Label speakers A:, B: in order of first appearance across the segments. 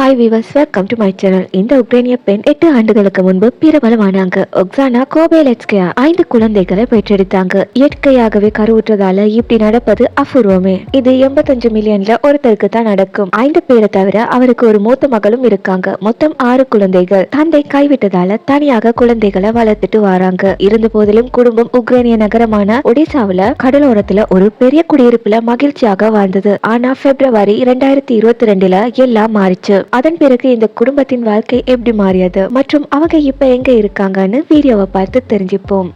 A: Hi viewers welcome to my channel இந்த உக்ரைனிய பெண் எட்டு ஆண்டுகளுக்கு முன்பு பிரபலமானாங்க. ஒக்ஸானா கோபேலெட்ஸ்கியா ஐந்து குழந்தைகளை பெற்றெடுத்தாங்க. இயற்கையாகவே கருவுற்றதால இப்படி நடப்பது அபூர்வமே. இது எண்பத்தஞ்சு மில்லியன்ல ஒருத்தருக்கு தான் நடக்கும். ஐந்து பேரை தவிர அவருக்கு ஒரு மூத்த மகளும் இருக்காங்க. மொத்தம் ஆறு குழந்தைகள். தந்தை கைவிட்டதால தனியாக குழந்தைகளை வளர்த்துட்டு வராங்க. இருந்த போதிலும் குடும்பம் உக்ரைனிய நகரமான ஒடிசாவில கடலோரத்துல ஒரு பெரிய குடியிருப்புல மகிழ்ச்சியாக வாழ்ந்தது. ஆனா பிப்ரவரி இரண்டாயிரத்தி இருபத்தி ரெண்டுல எல்லாம் மாறிச்சு. அதன் பிறகு இந்த குடும்பத்தின் வாழ்க்கை எப்படி மாறியது? மற்றும் அவங்க இப்ப எங்க இருக்காங்கன்னு வீடியோவை பார்த்து தெரிஞ்சுப்போம்.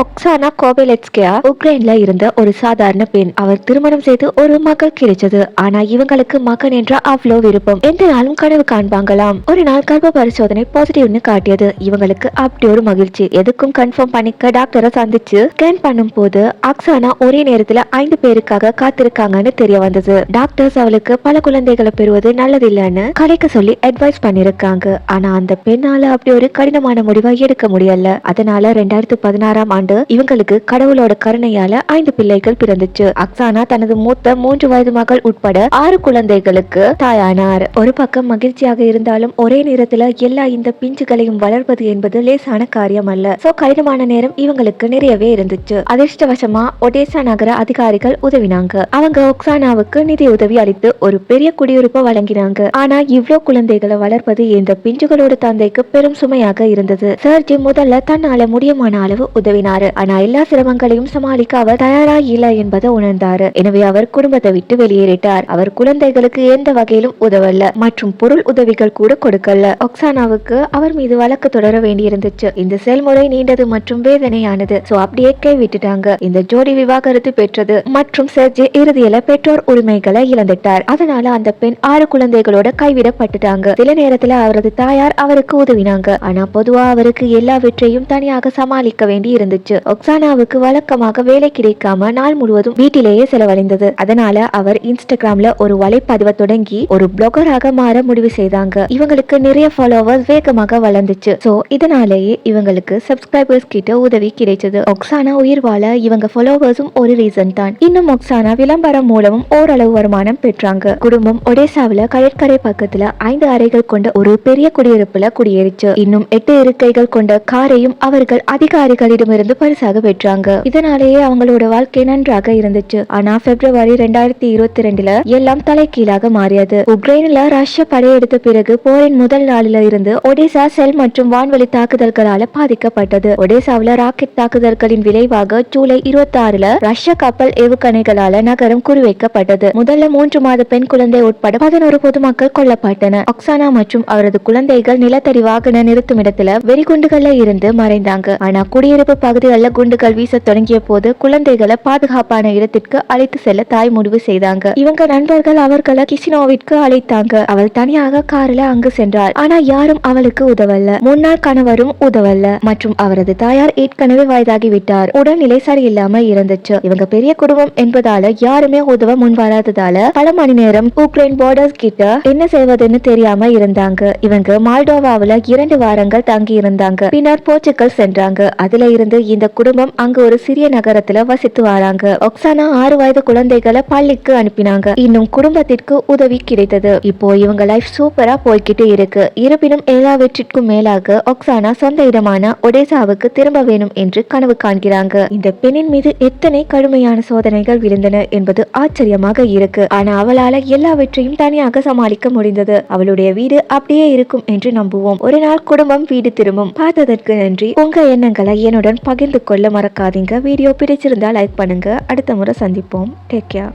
A: ஒக்சானா கோபெலெட்ஸ்கியா உக்ரைன்ல இருந்த ஒரு சாதாரண பெண். அவர் திருமணம் செய்து ஒரு மகள் கிடைச்சது ஆனா இவங்களுக்கு மகன் என்ற அவ்வளோ விருப்பம். எந்த நாளும் கனவு காண்பாங்களாம். ஒரு நாள் கர்ப்ப பரிசோதனை பாசிட்டிவ்னு காட்டியது. இவங்களுக்கு அப்படி ஒரு மகிழ்ச்சி. எதுக்கும் கன்ஃபார்ம் பண்ணிக்க டாக்டரை சந்திச்சு ஸ்கேன் பண்ணும் போது அக்சானா ஒரே நேரத்துல ஐந்து பேருக்காக காத்திருக்காங்கன்னு தெரிய வந்தது. டாக்டர்ஸ் அவளுக்கு பல குழந்தைகளை பெறுவது நல்லதில்லைன்னு கலைக்க சொல்லி அட்வைஸ் பண்ணிருக்காங்க. ஆனா அந்த பெண்ணால அப்படி ஒரு கடினமான முடிவை எடுக்க முடியல. அதனால ரெண்டாயிரத்தி பதினாறாம் ஆண்டு இவங்களுக்கு கடவுளோட கருணையால ஐந்து பிள்ளைகள் பிறந்துச்சு. அக்சானா தனது மூத்த மூன்று வயது மகள் உட்பட ஆறு குழந்தைகளுக்கு தாயானார். ஒரு பக்கம் மகிழ்ச்சியாக இருந்தாலும் ஒரே நேரத்துல எல்லா இந்த பிஞ்சுகளையும் வளர்ப்பது என்பது லேசான காரியம் அல்ல சோ கடினமான நேரம் இவங்களுக்கு நிறையவே இருந்துச்சு. அதிர்ஷ்டவசமா ஒடேசா நகர அதிகாரிகள் உதவினாங்க. அவங்க ஒக்சானாவுக்கு நிதி உதவி அளித்து ஒரு பெரிய குடியிருப்பை வழங்கினாங்க. ஆனா இவ்வளவு குழந்தைகளை வளர்ப்பது இந்த பிஞ்சுகளோட தந்தைக்கு பெரும் சுமையாக இருந்தது. சர்ஜி முதல்ல தன்னால முடியுமான அளவு உதவினார் ஆனா எல்லா சிரமங்களையும் சமாளிக்க அவர் தயாரா இல்லை என்பதை உணர்ந்தாரு. எனவே அவர் குடும்பத்தை விட்டு வெளியேறிட்டார். அவர் குழந்தைகளுக்கு எந்த வகையிலும் உதவல மற்றும் பொருள் உதவிகள் கூட கொடுக்கல ஒக்சானாவுக்கு அவர் மீது வழக்கு தொடர வேண்டியிருந்துச்சு. இந்த செயல்முறை நீண்டது மற்றும் வேதனையானது. சோ அப்படியே கை விட்டுட்டாங்க இந்த ஜோடி விவாகரத்து பெற்றது. மற்றும் சர்ஜி இறுதியில பெற்றோர் உரிமைகளை இழந்துட்டார். அதனால அந்த பெண் ஆறு குழந்தைகளோட கைவிடப்பட்டுட்டாங்க. சில நேரத்துல அவரது தாயார் அவருக்கு உதவினாங்க. ஆனா பொதுவா அவருக்கு எல்லாவற்றையும் தனியாக சமாளிக்க வேண்டி இருந்துச்சு போயிடுச்சு ஒக்சானாவுக்கு வழக்கமாக வேலை கிடைக்காம நாள் முழுவதும் வீட்டிலேயே செலவழிந்தது. அதனால அவர் இன்ஸ்டாகிராம்ல ஒரு வலைப்பதிவை தொடங்கி ஒரு பிளாகராக மாற முடிவு செய்தாங்க. இவங்களுக்கு நிறைய ஃபாலோவர்ஸ் வேகமாக வளர்ந்துச்சு. சோ இதனாலேயே இவங்களுக்கு சப்ஸ்கிரைபர்ஸ் கிட்ட உதவி கிடைச்சது. ஒக்சானா உயிர் வாழ இவங்க ஃபாலோவர்ஸும் ஒரு ரீசன் தான். இன்னும் ஒக்சானா விளம்பரம் மூலமும் ஓரளவு வருமானம் பெற்றாங்க. குடும்பம் ஒடேசாவில கடற்கரை பக்கத்துல ஐந்து அறைகள் கொண்ட ஒரு பெரிய குடியிருப்புல குடியேறிச்சு. இன்னும் எட்டு இருக்கைகள் கொண்ட காரையும் அவர்கள் அதிகாரிகளிடமிருந்து பரிசாக பெற்றாங்க. இதனாலேயே அவங்களோட வாழ்க்கை நன்றாக இருந்துச்சு. ஆனா பிப்ரவரி ரெண்டாயிரத்தி இருபத்தி ரெண்டுல எல்லாம் தலைகீழாக மாறியது. உக்ரைன்ல ரஷ்ய படையெடுத்த பிறகு போரின் முதல் நாளில இருந்து ஒடிசா செல் மற்றும் வான்வெளி தாக்குதல்களால பாதிக்கப்பட்டது. ஒடிசாவில ராக்கெட் தாக்குதல்களின் விளைவாக ஜூலை இருபத்தி ஆறுல ரஷ்ய கப்பல் ஏவுகணைகளால நகரம் குறிவைக்கப்பட்டது. முதல்ல மூன்று மாத பெண் குழந்தை உட்பட பதினோரு பொதுமக்கள் கொல்லப்பட்டனர் ஒக்சானா மற்றும் அவரது குழந்தைகள் நிலத்தடி வாகன நிறுத்துமிடத்துல வெடிகுண்டுகள்ல இருந்து மறைந்தாங்க. ஆனா குடியிருப்பு பகுதி பகுதிகளில் குண்டுகள் வீச தொடங்கிய போது குழந்தைகளை பாதுகாப்பான இடத்திற்கு அழைத்து செல்ல தாய் முடிவு செய்தாங்க. இவங்க நண்பர்கள் அவர்களை கிசினோவிற்கு அழைத்தாங்க. அவள் தனியாக காரில் அங்கு சென்றாள். ஆனா யாரும் அவளுக்கு உதவல்ல. முன்னாள் கணவரும் உதவல்ல. மற்றும் அவரது தாயார் ஏற்கனவே வயதாகி விட்டார். உடல்நிலை சரியில்லாம இருந்துச்சு இவங்க பெரிய குடும்பம் என்பதால யாருமே உதவ முன் வராததால பல மணி நேரம் உக்ரைன் பார்டர்ஸ் கிட்ட என்ன செய்வதுன்னு தெரியாம இருந்தாங்க. இவங்க மால்டோவாவுல இரண்டு வாரங்கள் தங்கி இருந்தாங்க பின்னர் போர்ச்சுக்கல் சென்றாங்க. அதுல இருந்து இந்த குடும்பம் அங்கு ஒரு சிறிய நகரத்துல வசித்து வராங்க. ஒக்சானா ஆறு வயது குழந்தைகளை பள்ளிக்கு அனுப்பினாங்க. இன்னும் குடும்பத்திற்கு உதவி கிடைத்தது. இப்போ இவங்க லைஃப் சூப்பரா போய்கிட்டு இருக்கு. இருப்பினும் எல்லாவற்றிற்கும் மேலாக ஒக்சானா சொந்த இடமான ஒடேசாவுக்கு திரும்ப வேணும் என்று கனவு காண்கிறாங்க. இந்த பெண்ணின் மீது எத்தனை கடுமையான சோதனைகள் விழுந்தன என்பது ஆச்சரியமாக இருக்கு. ஆனா அவளால எல்லாவற்றையும் தனியாக சமாளிக்க முடிந்தது. அவளுடைய வீடு அப்படியே இருக்கும் என்று நம்புவோம். ஒரு நாள் குடும்பம் வீடு திரும்பும். பார்த்ததற்கு நன்றி. உங்க எண்ணங்களை என்னுடன் பகிர்ந்து கொள்ள மறக்காதீங்க. வீடியோ பிடிச்சிருந்தா லைக் பண்ணுங்க. அடுத்த முறை சந்திப்போம். Take care